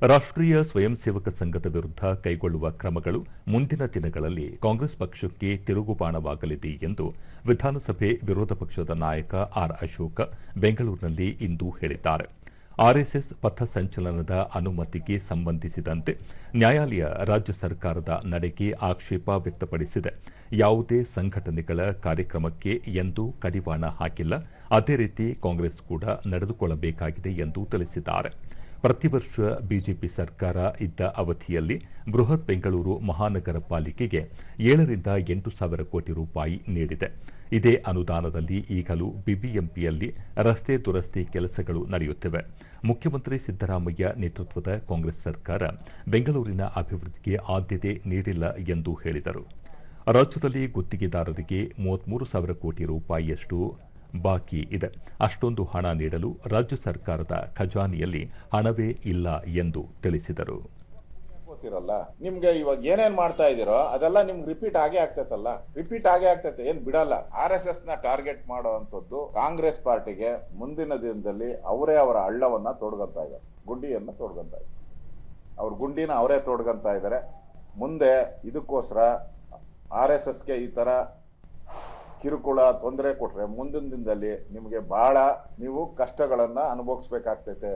ರಾಷ್ಟ್ರೀಯ ಸ್ವಯಂ ಸೇವಕ ಸಂಘದ ವಿರುದ್ಧ ಕೈಗೊಳ್ಳುವ ಕ್ರಮಗಳು ಮುಂದಿನ ದಿನಗಳಲ್ಲಿ ಕಾಂಗ್ರೆಸ್ ಪಕ್ಷಕ್ಕೆ ತಿರುಗುಬಾಣವಾಗಲಿದೆ ಎಂದು ವಿಧಾನಸಭೆ ವಿರೋಧ ಪಕ್ಷದ ನಾಯಕ ಆರ್ ಅಶೋಕ ಬೆಂಗಳೂರಿನಲ್ಲಿ ಇಂದು ಹೇಳಿದ್ದಾರೆ. ಆರ್ಎಸ್ಎಸ್ ಪಥಸಂಚಲನದ ಅನುಮತಿಗೆ ಸಂಬಂಧಿಸಿದಂತೆ ನ್ಯಾಯಾಲಯ ರಾಜ್ಯ ಸರ್ಕಾರದ ನಡೆಗೆ ಆಕ್ಷೇಪ ವ್ಯಕ್ತಪಡಿಸಿದೆ. ಯಾವುದೇ ಸಂಘಟನೆಗಳ ಕಾರ್ಯಕ್ರಮಕ್ಕೆ ಎಂದೂ ಕಡಿವಾಣ ಹಾಕಿಲ್ಲ. ಅದೇ ರೀತಿ ಕಾಂಗ್ರೆಸ್ ಕೂಡ ನಡೆದುಕೊಳ್ಳಬೇಕಾಗಿದೆ ಎಂದು ತಿಳಿಸಿದ್ದಾರೆ. ಪ್ರತಿ ವರ್ಷ ಬಿಜೆಪಿ ಸರ್ಕಾರ ಇದ್ದ ಅವಧಿಯಲ್ಲಿ ಬೃಹತ್ ಬೆಂಗಳೂರು ಮಹಾನಗರ ಪಾಲಿಕೆಗೆ ಏಳರಿಂದ ಎಂಟು ಸಾವಿರ ಕೋಟಿ ರೂಪಾಯಿ ನೀಡಿದೆ. ಇದೇ ಅನುದಾನದಲ್ಲಿ ಈಗಲೂ ಬಿಬಿಎಂಪಿಯಲ್ಲಿ ರಸ್ತೆ ದುರಸ್ತಿ ಕೆಲಸಗಳು ನಡೆಯುತ್ತಿವೆ. ಮುಖ್ಯಮಂತ್ರಿ ಸಿದ್ದರಾಮಯ್ಯ ನೇತೃತ್ವದ ಕಾಂಗ್ರೆಸ್ ಸರ್ಕಾರ ಬೆಂಗಳೂರಿನ ಅಭಿವೃದ್ಧಿಗೆ ಆದ್ಯತೆ ನೀಡಿಲ್ಲ ಎಂದು ಹೇಳಿದರು. ರಾಜ್ಯದಲ್ಲಿ ಗುತ್ತಿಗೆದಾರರಿಗೆ ಮೂವತ್ಮೂರು ಸಾವಿರ ಕೋಟಿ ರೂಪಾಯಿಯಷ್ಟು ಬಾಕಿ ಇದೆ. ಅಷ್ಟೊಂದು ಹಣ ನೀಡಲು ರಾಜ್ಯ ಸರ್ಕಾರದ ಖಜಾನೆಯಲ್ಲಿ ಹಣವೇ ಇಲ್ಲ ಎಂದು ತಿಳಿಸಿದರು. ಗೊತ್ತಿರಲ್ಲ, ನಿಮ್ಗೆ ಇವಾಗ ಏನೇನ್ ಮಾಡ್ತಾ ಇದೀರೋ ಅದೆಲ್ಲ ನಿಮ್ಗೆ ರಿಪೀಟ್ ಆಗೇ ಆಗ್ತೈತಲ್ಲ. ರಿಪೀಟ್ ಆಗೇ ಆಗ್ತೈತೆ, ಏನ್ ಬಿಡಲ್ಲ. ಆರ್ ಎಸ್ ಎಸ್ನ ಟಾರ್ಗೆಟ್ ಮಾಡುವಂತದ್ದು ಕಾಂಗ್ರೆಸ್ ಪಾರ್ಟಿಗೆ ಮುಂದಿನ ದಿನದಲ್ಲಿ ಅವರೇ ಅವರ ಹಳ್ಳವನ್ನ ತೋಡ್ಕೊಂತ ಇದ್ದಾರೆ. ಗುಂಡಿಯನ್ನ ತೋಡ್ಕೊಂತ ಇದ್ದಾರೆ. ಅವ್ರ ಗುಂಡಿನ ಅವರೇ ತೋಡ್ಕೊಂತ ಇದ್ದಾರೆ. ಮುಂದೆ ಇದಕ್ಕೋಸ್ಕರ ಆರ್ ಎಸ್ ಎಸ್ಗೆ ಈ ತರ ಕಿರುಕುಳ ತೊಂದರೆ ಕೊಟ್ರೆ ಮುಂದಿನ ದಿನದಲ್ಲಿ ನಿಮಗೆ ಬಹಳ ನೀವು ಕಷ್ಟಗಳನ್ನ ಅನುಭವಿಸ್ಬೇಕಾಗ್ತೈತೆ.